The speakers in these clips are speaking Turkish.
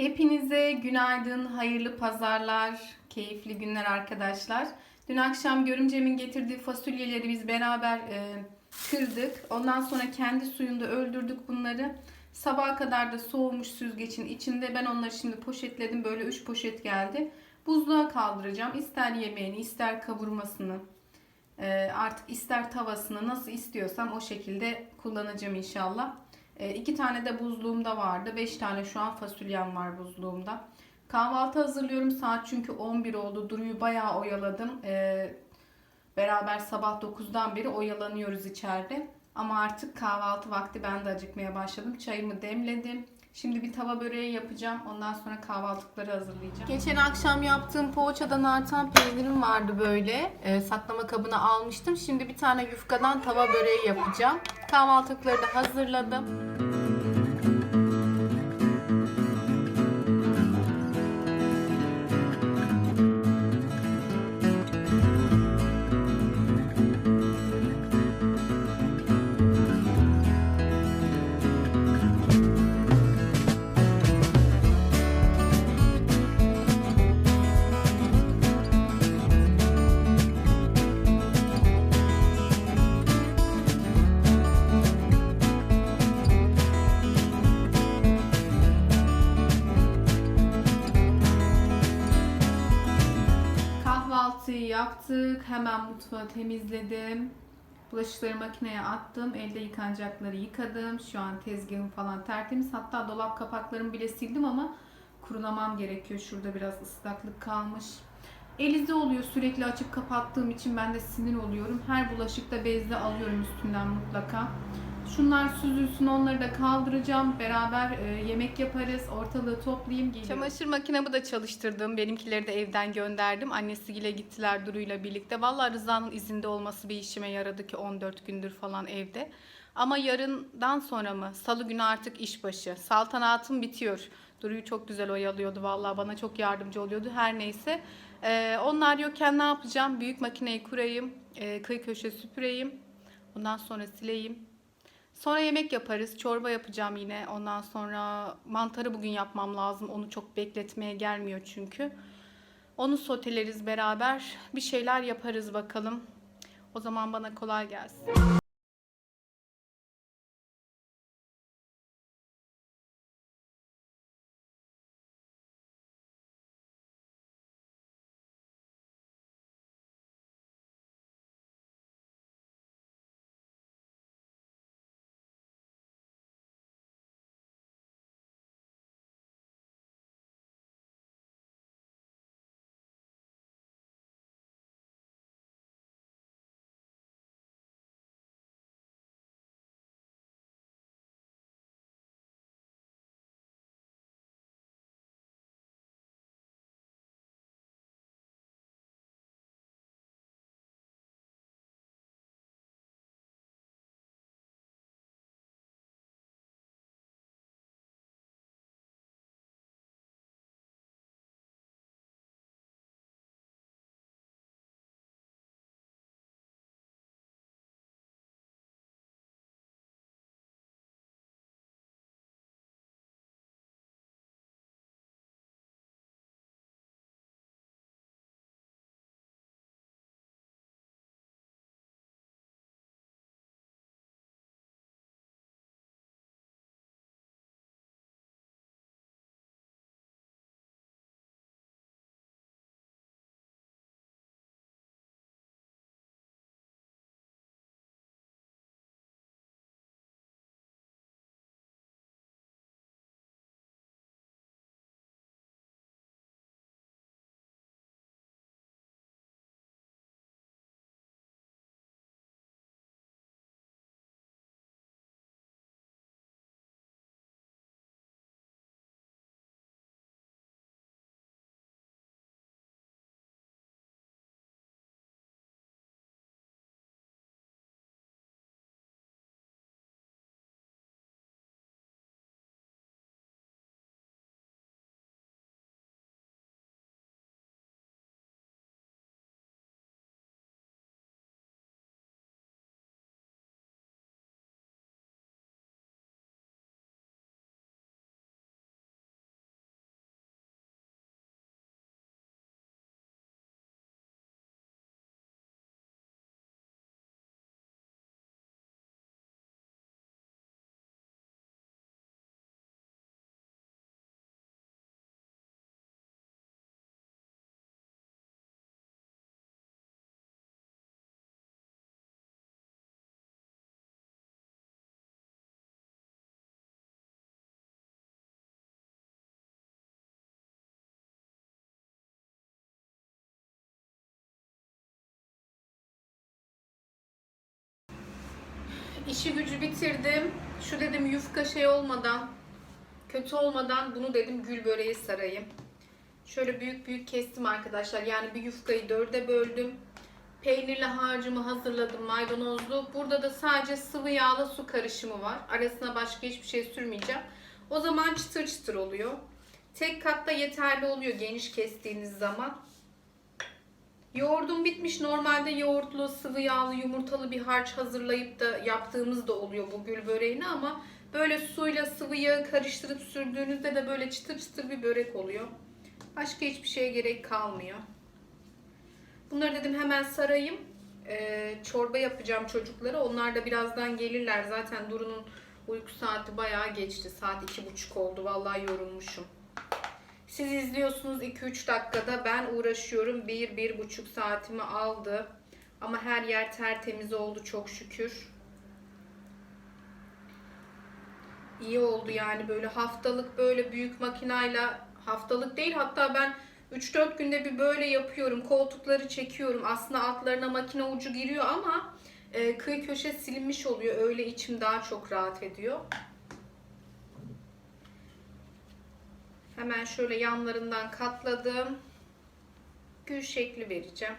Hepinize günaydın, hayırlı pazarlar, keyifli günler arkadaşlar. Dün akşam görümcemin getirdiği fasulyeleri biz beraber e, kırdık. Ondan sonra kendi suyunda öldürdük bunları. Sabaha kadar da soğumuş süzgecin içinde. Ben onları şimdi poşetledim. Böyle 3 poşet geldi. Buzluğa kaldıracağım. İster yemeğini, ister kavurmasını, e, artık ister tavasını nasıl istiyorsam o şekilde kullanacağım inşallah. E, iki tane de buzluğumda vardı. Beş tane şu an fasulyem var buzluğumda. Kahvaltı hazırlıyorum. Saat çünkü 11 oldu. Duru'yu bayağı oyaladım. E, beraber sabah 9'dan beri oyalanıyoruz içeride. Ama artık kahvaltı vakti ben de acıkmaya başladım. Çayımı demledim. Şimdi bir tava böreği yapacağım. Ondan sonra kahvaltılıkları hazırlayacağım. Geçen akşam yaptığım poğaçadan artan peynirim vardı böyle. Ee, saklama kabına almıştım. Şimdi bir tane yufkadan tava böreği yapacağım. Kahvaltılıkları da hazırladım. Yaptık. Hemen mutfağı temizledim. Bulaşıkları makineye attım. Elde yıkanacakları yıkadım. Şu an tezgahım falan tertemiz. Hatta dolap kapaklarımı bile sildim ama kurulamam gerekiyor. Şurada biraz ıslaklık kalmış. Elize oluyor sürekli açıp kapattığım için ben de sinir oluyorum. Her bulaşıkta bezle alıyorum üstünden mutlaka. Şunlar süzülsün onları da kaldıracağım. Beraber e, yemek yaparız. Ortalığı toplayayım geliyorum. Çamaşır makinemi de çalıştırdım. Benimkileri de evden gönderdim. Annesiyle gittiler Duru'yla birlikte. Vallahi Rıza'nın izinde olması bir işime yaradı ki 14 gündür falan evde. Ama yarından sonra mı? Salı günü artık işbaşı. Saltanatım bitiyor. Duru'yu çok güzel oyalıyordu vallahi bana çok yardımcı oluyordu. Her neyse. Ee, onlar yokken ne yapacağım? Büyük makineyi kurayım. e, kıyı köşe süpüreyim. Ondan sonra sileyim. Sonra yemek yaparız. Çorba yapacağım yine. Ondan sonra mantarı bugün yapmam lazım. Onu çok bekletmeye gelmiyor çünkü. Onu soteleriz beraber. Bir şeyler yaparız bakalım. O zaman bana kolay gelsin. İşi gücü bitirdim. Şu dedim yufka şey olmadan, kötü olmadan bunu dedim gül böreği sarayım. Şöyle büyük büyük kestim arkadaşlar. Yani bir yufkayı dörde böldüm. Peynirli harcımı hazırladım maydanozlu. Burada da sadece sıvı yağla su karışımı var. Arasına başka hiçbir şey sürmeyeceğim. O zaman çıtır çıtır oluyor. Tek katta yeterli oluyor geniş kestiğiniz zaman. Yoğurdum bitmiş. Normalde yoğurtlu, sıvı yağlı, yumurtalı bir harç hazırlayıp da yaptığımız da oluyor bu gül böreğini ama böyle suyla sıvı yağı karıştırıp sürdüğünüzde de böyle çıtır çıtır bir börek oluyor. Başka hiçbir şeye gerek kalmıyor. Bunları dedim hemen sarayım. Ee, çorba yapacağım çocuklara. Onlar da birazdan gelirler. Zaten Duru'nun uyku saati bayağı geçti. Saat iki buçuk oldu. Vallahi yorulmuşum. Siz izliyorsunuz 2-3 dakikada. Ben uğraşıyorum. 1-1,5 saatimi aldı. Ama her yer tertemiz oldu çok şükür. İyi oldu yani böyle haftalık böyle büyük makinayla haftalık değil hatta ben 3-4 günde bir böyle yapıyorum. Koltukları çekiyorum. Aslında altlarına makine ucu giriyor ama e, kıyı köşe silinmiş oluyor. Öyle içim daha çok rahat ediyor. Hemen şöyle yanlarından katladım. Gül şekli vereceğim.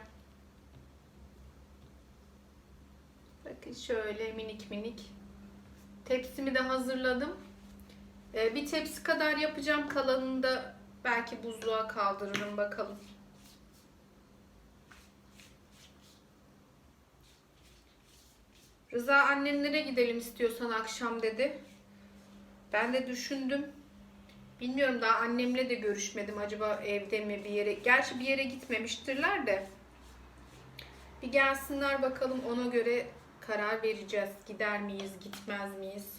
Bakın şöyle minik minik. Tepsimi de hazırladım. Ee, bir tepsi kadar yapacağım. Kalanını da belki buzluğa kaldırırım bakalım. Rıza annenlere gidelim istiyorsan akşam dedi. Ben de düşündüm. Bilmiyorum daha annemle de görüşmedim. Acaba evde mi bir yere. Gerçi bir yere gitmemiştirler de. Bir gelsinler bakalım ona göre karar vereceğiz. Gider miyiz, gitmez miyiz?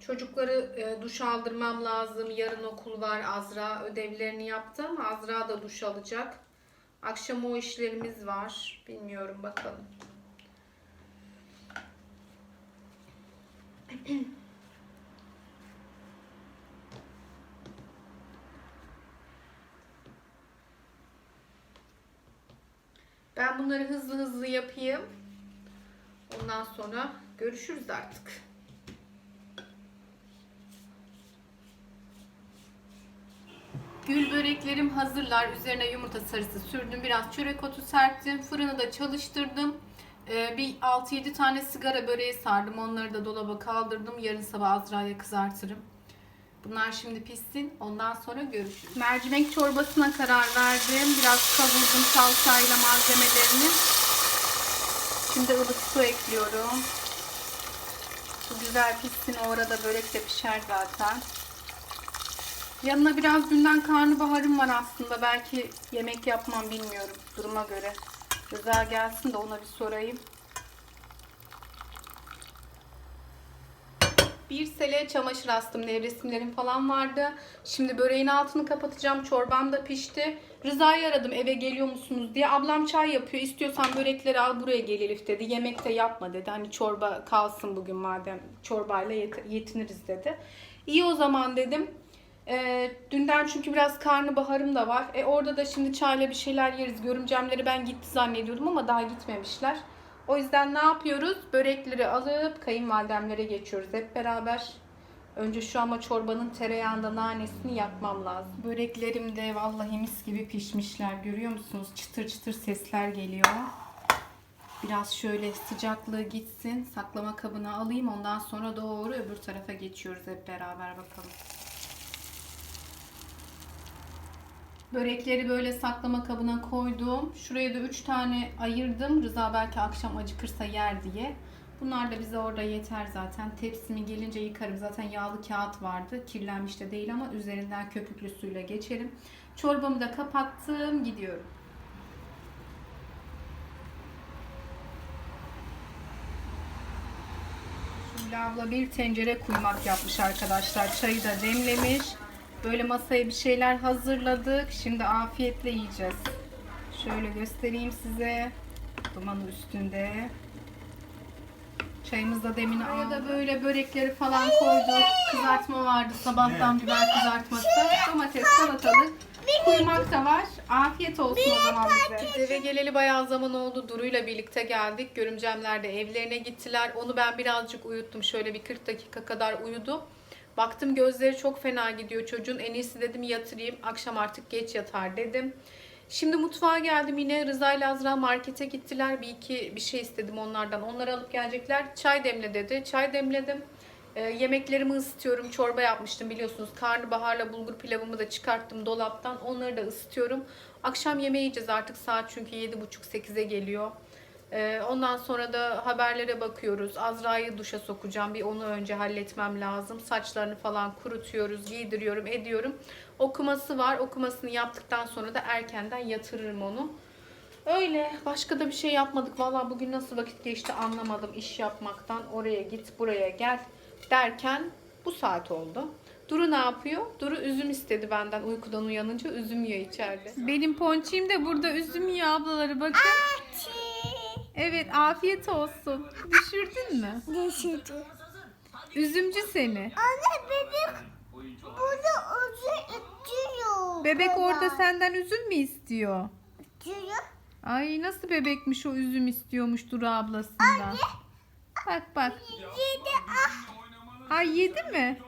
Çocukları e, duş aldırmam lazım. Yarın okul var. Azra ödevlerini yaptı ama Azra da duş alacak. Akşam o işlerimiz var. Bilmiyorum bakalım. Ben bunları hızlı hızlı yapayım. Ondan sonra görüşürüz artık. Gül böreklerim hazırlar. Üzerine yumurta sarısı sürdüm. Biraz çörek otu serptim. Fırını da çalıştırdım. Ee, bir 6-7 tane sigara böreği sardım. Onları da dolaba kaldırdım. Yarın sabah Azra'ya kızartırım. Bunlar şimdi pişsin. Ondan sonra görüşürüz. Mercimek çorbasına karar verdim. Biraz kavurdum salçayla malzemelerini. Şimdi ılık su ekliyorum. Bu güzel pişsin. O arada börek de pişer zaten. Yanına biraz dünden karnabaharım var aslında. Belki yemek yapmam bilmiyorum duruma göre. Rıza gelsin de ona bir sorayım. Bir sele çamaşır astım. Nevresimlerim falan vardı. Şimdi böreğin altını kapatacağım. Çorbam da pişti. Rıza'yı aradım eve geliyor musunuz diye. Ablam çay yapıyor. İstiyorsan börekleri al buraya gel Elif dedi. Yemek de yapma dedi. Hani çorba kalsın bugün madem çorbayla yet- yetiniriz dedi. İyi o zaman dedim. E, dünden çünkü biraz karnabaharım da var. E, orada da şimdi çayla bir şeyler yeriz. Görümcemleri ben gitti zannediyordum ama daha gitmemişler. O yüzden ne yapıyoruz? Börekleri alıp kayınvalidemlere geçiyoruz hep beraber. Önce şu ama çorbanın tereyağında nanesini yapmam lazım. Böreklerim de vallahi mis gibi pişmişler. Görüyor musunuz? Çıtır çıtır sesler geliyor. Biraz şöyle sıcaklığı gitsin. Saklama kabına alayım. Ondan sonra doğru öbür tarafa geçiyoruz hep beraber bakalım. Börekleri böyle saklama kabına koydum. Şuraya da 3 tane ayırdım. Rıza belki akşam acıkırsa yer diye. Bunlar da bize orada yeter zaten. Tepsimi gelince yıkarım. Zaten yağlı kağıt vardı. Kirlenmiş de değil ama üzerinden köpüklü suyla geçerim. Çorbamı da kapattım. Gidiyorum. Şule abla bir tencere kuymak yapmış arkadaşlar. Çayı da demlemiş. Böyle masaya bir şeyler hazırladık. Şimdi afiyetle yiyeceğiz. Şöyle göstereyim size. Dumanı üstünde. Çayımız da demin aldık. da böyle börekleri falan koyduk. Kızartma vardı sabahtan biber kızartması. Domates, salatalık. kuymak da var. Afiyet olsun o zaman bize. Eve geleli bayağı zaman oldu. Duru'yla birlikte geldik. Görümcemler de evlerine gittiler. Onu ben birazcık uyuttum. Şöyle bir 40 dakika kadar uyudu. Baktım gözleri çok fena gidiyor çocuğun. En iyisi dedim yatırayım. Akşam artık geç yatar dedim. Şimdi mutfağa geldim yine. Rıza ile Azra markete gittiler. Bir iki bir şey istedim onlardan. Onları alıp gelecekler. Çay demle dedi. Çay demledim. Ee, yemeklerimi ısıtıyorum. Çorba yapmıştım biliyorsunuz. Karnabaharla bulgur pilavımı da çıkarttım dolaptan. Onları da ısıtıyorum. Akşam yemeği yiyeceğiz artık saat çünkü 7.30-8'e geliyor. Ee, ondan sonra da haberlere bakıyoruz. Azra'yı duşa sokacağım. Bir onu önce halletmem lazım. Saçlarını falan kurutuyoruz, giydiriyorum, ediyorum. Okuması var. Okumasını yaptıktan sonra da erkenden yatırırım onu. Öyle. Başka da bir şey yapmadık. Valla bugün nasıl vakit geçti anlamadım. İş yapmaktan oraya git, buraya gel derken bu saat oldu. Duru ne yapıyor? Duru üzüm istedi benden uykudan uyanınca üzüm yiyor içeride. Benim ponçiğim de burada üzüm yiyor ablaları bakın. Evet afiyet olsun. Düşürdün mü? Düşürdü. Üzümcü seni. Anne benim bunu uzun ötüyor. Bebek baba. orada senden üzüm mü istiyor? Ötüyor. Ay nasıl bebekmiş o üzüm istiyormuş Duru ablasından. Bak bak. Yedi ah Ay yedi mi?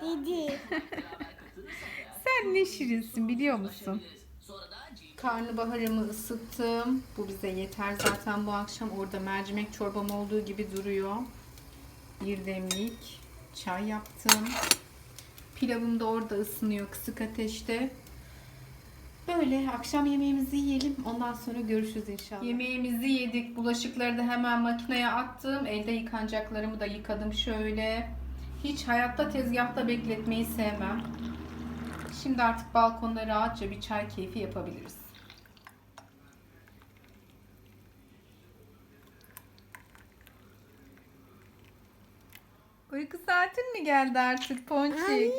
dedi. Sen ne şirinsin biliyor musun? Karnabaharımı ısıttım. Bu bize yeter zaten bu akşam. Orada mercimek çorbam olduğu gibi duruyor. Bir demlik çay yaptım. Pilavım da orada ısınıyor kısık ateşte. Böyle akşam yemeğimizi yiyelim. Ondan sonra görüşürüz inşallah. Yemeğimizi yedik. Bulaşıkları da hemen makineye attım. Elde yıkanacaklarımı da yıkadım şöyle. Hiç hayatta tezgahta bekletmeyi sevmem. Şimdi artık balkonda rahatça bir çay keyfi yapabiliriz. Uyku saatin mi geldi artık Ponçik? Anne.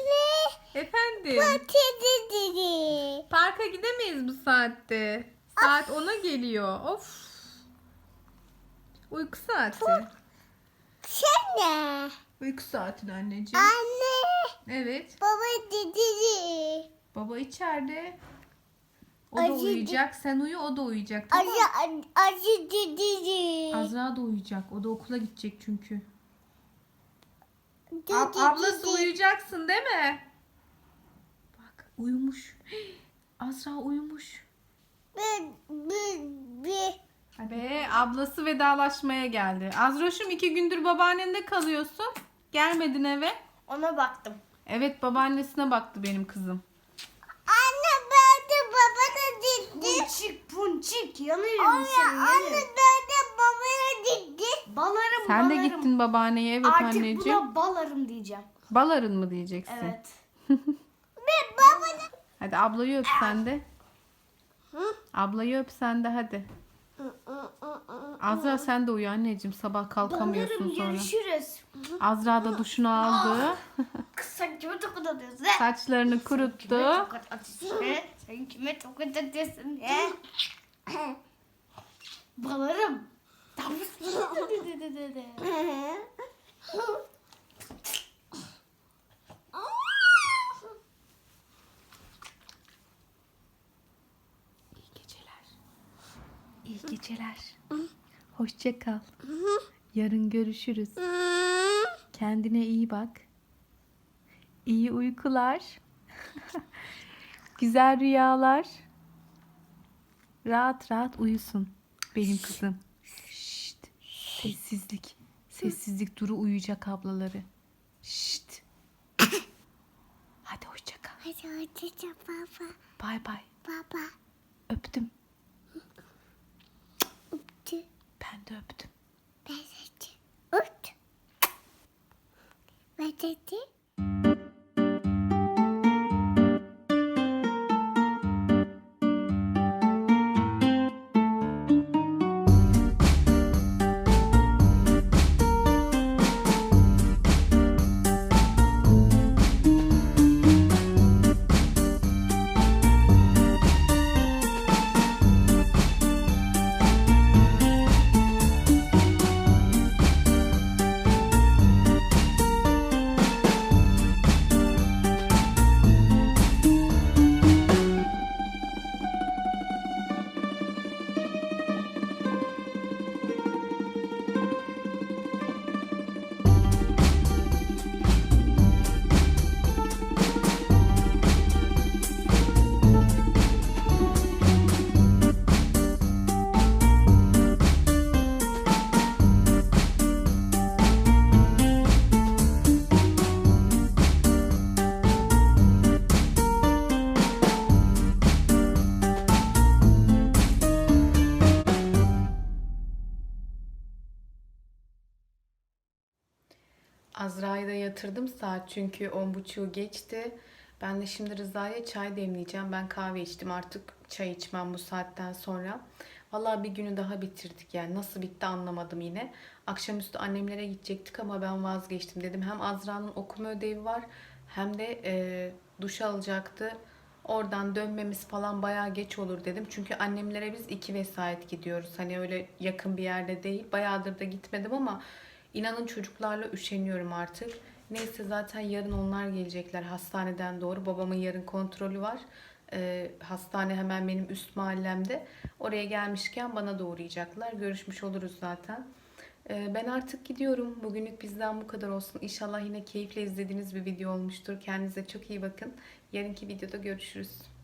Efendim? Patates. Parka gidemeyiz bu saatte. Saat 10'a geliyor. Of. Uyku saati. Sen ne? Uyku saatin anneciğim. Anne. Evet. Baba dedi. Baba içeride. O da Acı- uyuyacak. Sen uyu o da uyuyacak. Tamam. Acı acı dedi. Azra da uyuyacak. O da okula gidecek çünkü. Ab- ablası uyuyacaksın değil mi? Bak uyumuş. Azra uyumuş. Be ablası vedalaşmaya geldi. Azroş'um iki gündür babaannende kalıyorsun. Gelmedin eve. Ona baktım. Evet babaannesine baktı benim kızım. Anne ben de babana dedi. Punçik punçik yanıyorum Anne, anne ben dedi. Balarım Sen de balarım. gittin babaanneye evet Artık anneciğim. buna balarım diyeceğim. Baların mı diyeceksin? Evet. Ve babana. Hadi ablayı öp sen de. Ablayı öp sen de hadi. Azra sen de uyu anneciğim sabah kalkamıyorsun Balarım sonra. görüşürüz. Azra da duşunu aldı. Sen kime tokat atıyorsun? Saçlarını Kime kuruttu. tokat atıyorsun? he? Sen kime tokat atıyorsun? he? Balarım. İyi geceler. İyi geceler. Hoşça kal. Yarın görüşürüz. Kendine iyi bak. İyi uykular. Güzel rüyalar. Rahat rahat uyusun benim kızım. Sessizlik. Sessizlik Duru uyuyacak ablaları. Şşt. Hadi hoşça kal. Hadi hoşça baba. Bay bay. Baba. Öptüm. Öptü. Ben de öptüm. Ben dedi. Öptü. Ben dedi. Azra'yı da yatırdım saat çünkü 10.30'u geçti. Ben de şimdi Rıza'ya çay demleyeceğim. Ben kahve içtim artık çay içmem bu saatten sonra. Vallahi bir günü daha bitirdik yani nasıl bitti anlamadım yine. Akşamüstü annemlere gidecektik ama ben vazgeçtim dedim. Hem Azra'nın okuma ödevi var hem de e, duş alacaktı. Oradan dönmemiz falan bayağı geç olur dedim. Çünkü annemlere biz iki vesait gidiyoruz. Hani öyle yakın bir yerde değil. Bayağıdır da gitmedim ama inanın çocuklarla üşeniyorum artık. Neyse zaten yarın onlar gelecekler hastaneden doğru. Babamın yarın kontrolü var. Ee, hastane hemen benim üst mahallemde. Oraya gelmişken bana da uğrayacaklar. Görüşmüş oluruz zaten. Ee, ben artık gidiyorum. Bugünlük bizden bu kadar olsun. İnşallah yine keyifle izlediğiniz bir video olmuştur. Kendinize çok iyi bakın. Yarınki videoda görüşürüz.